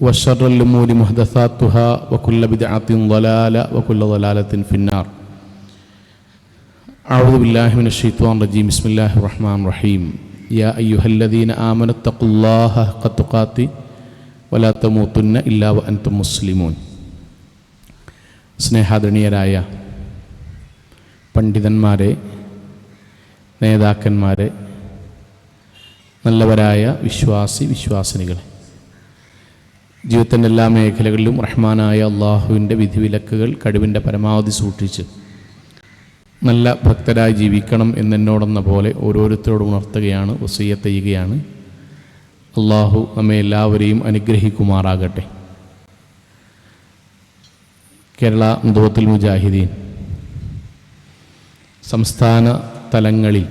وشر الأمور محدثاتها وكل بدعة ضلالة وكل ضلالة في النار أعوذ بالله من الشيطان الرجيم بسم الله الرحمن الرحيم يا أيها الذين آمنوا اتقوا الله حق تقاته ولا تموتن إلا وأنتم مسلمون സ്നേഹാദരണീയരായ പണ്ഡിതന്മാരെ നേതാക്കന്മാരെ നല്ലവരായ വിശ്വാസി വിശ്വാസിനികളെ ജീവിതത്തിന്റെ എല്ലാ മേഖലകളിലും റഹ്മാനായ അള്ളാഹുവിന്റെ വിധിവിലക്കുകൾ കഴിവിന്റെ പരമാവധി സൂക്ഷിച്ച് നല്ല ഭക്തരായി ജീവിക്കണം എന്നെന്നോടെന്ന പോലെ ഓരോരുത്തരോടും ഉണർത്തുകയാണ് വസീയത്ത് തെയ്യുകയാണ് അള്ളാഹു നമ്മെ എല്ലാവരെയും അനുഗ്രഹിക്കുമാറാകട്ടെ. കേരള മുതോത്തിൽ മുജാഹിദീൻ സംസ്ഥാന തലങ്ങളിൽ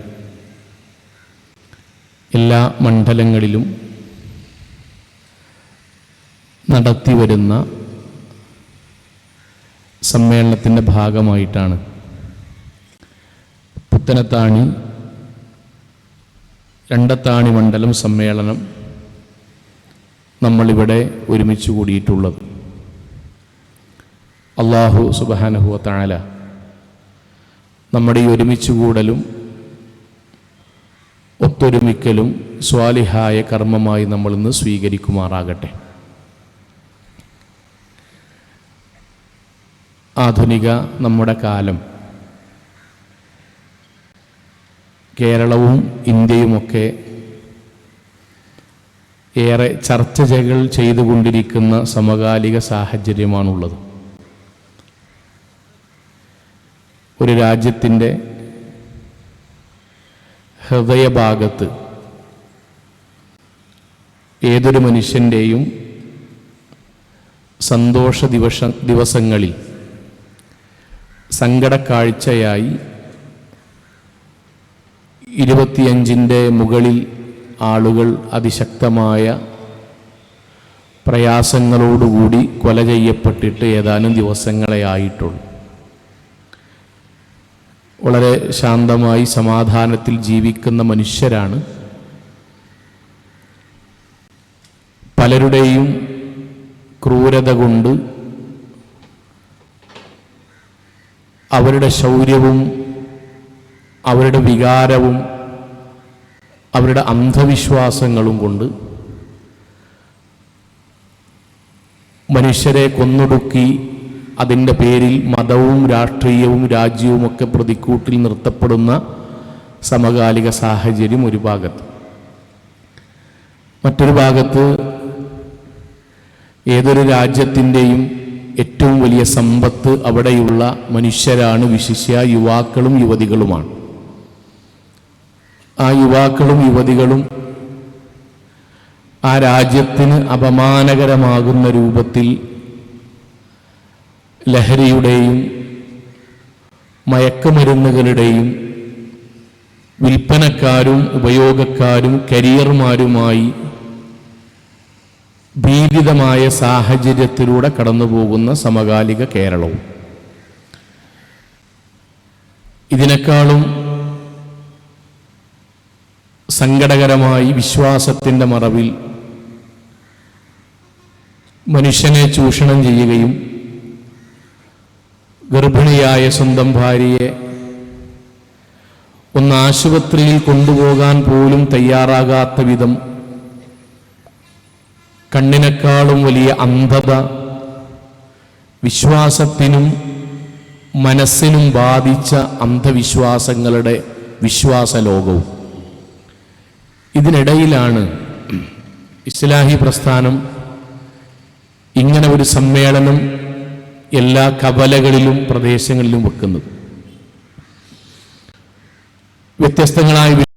എല്ലാ മണ്ഡലങ്ങളിലും നടത്തിവരുന്ന സമ്മേളനത്തിന്റെ ഭാഗമായിട്ടാണ് പുത്തനത്താണി രണ്ടത്താണി മണ്ഡലം സമ്മേളനം നമ്മളിവിടെ ഒരുമിച്ച് കൂടിയിട്ടുള്ളത്. അള്ളാഹു സുബാനഹുവ താല നമ്മുടെ ഈ ഒരുമിച്ച് കൂടലും ഒത്തൊരുമിക്കലും സ്വാലിഹായ കർമ്മമായി നമ്മളിന്ന് സ്വീകരിക്കുമാറാകട്ടെ. ആധുനിക നമ്മുടെ കാലം. കേരളവും ഇന്ത്യയുമൊക്കെ ഏറെ ചർച്ചകൾ ചെയ്തുകൊണ്ടിരിക്കുന്ന സമകാലിക സാഹചര്യമാണുള്ളത്. ഒരു രാജ്യത്തിന്റെ ഹൃദയഭാഗത്ത് ഏതൊരു മനുഷ്യന്റെയും സന്തോഷ ദിവസ ദിവസങ്ങളിൽ സങ്കടക്കാഴ്ചയായി ഇരുപത്തിയഞ്ചിന്റെ മുകളിൽ ആളുകൾ അതിശക്തമായ പ്രയാസങ്ങളോടുകൂടി കൊല ചെയ്യപ്പെട്ടിട്ട് ഏതാനും ദിവസങ്ങളെ ആയിട്ടുള്ളൂ. വളരെ ശാന്തമായി സമാധാനത്തിൽ ജീവിക്കുന്ന മനുഷ്യരാണ്. പലരുടെയും ക്രൂരത കൊണ്ട് അവരുടെ ശൗര്യവും അവരുടെ വികാരവും അവരുടെ അന്ധവിശ്വാസങ്ങളും കൊണ്ട് മനുഷ്യരെ കൊന്നൊടുക്കി അതിന്റെ പേരിൽ മതവും രാഷ്ട്രീയവും രാജ്യവുമൊക്കെ പ്രതിക്കൂട്ടിൽ നിർത്തപ്പെടുന്ന സമകാലിക സാഹചര്യം ഒരു ഭാഗത്ത്. മറ്റൊരു ഭാഗത്ത് ഏതൊരു രാജ്യത്തിന്റെയും ഏറ്റവും വലിയ സമ്പത്ത് അവിടെയുള്ള മനുഷ്യരാണ് വിശിഷ്യ യുവാക്കളും യുവതികളുമാണ്. ആ യുവാക്കളും യുവതികളും ആ രാജ്യത്തിന് അപമാനകരമാകുന്ന രൂപത്തിൽ ലഹരിയുടെയും മയക്കുമരുന്നുകളുടെയും വിൽപ്പനക്കാരും ഉപയോഗക്കാരും കരിയർമാരുമായി ഭീതിതമായ സാഹചര്യത്തിലൂടെ കടന്നുപോകുന്ന സമകാലിക കേരളവും. ഇതിനേക്കാളും സങ്കടകരമായി വിശ്വാസത്തിന്റെ മറവിൽ മനുഷ്യനെ ചൂഷണം ചെയ്യുകയും ഗർഭിണിയായ സ്വന്തം ഭാര്യയെ ഒന്ന് ആശുപത്രിയിൽ കൊണ്ടുപോകാൻ പോലും തയ്യാറാകാത്ത വിധം കണ്ണിനേക്കാളും വലിയ അന്ധത വിശ്വാസത്തിനും മനസ്സിനും ബാധിച്ച അന്ധവിശ്വാസങ്ങളുടെ വിശ്വാസ ലോകവും ഇതിനിടയിലാണ് ഇസ്ലാഹി പ്രസ്ഥാനം ഇങ്ങനെ ഒരു സമ്മേളനം എല്ലാ കവലകളിലും പ്രദേശങ്ങളിലും വെക്കുന്നത്. വ്യത്യസ്തങ്ങളായ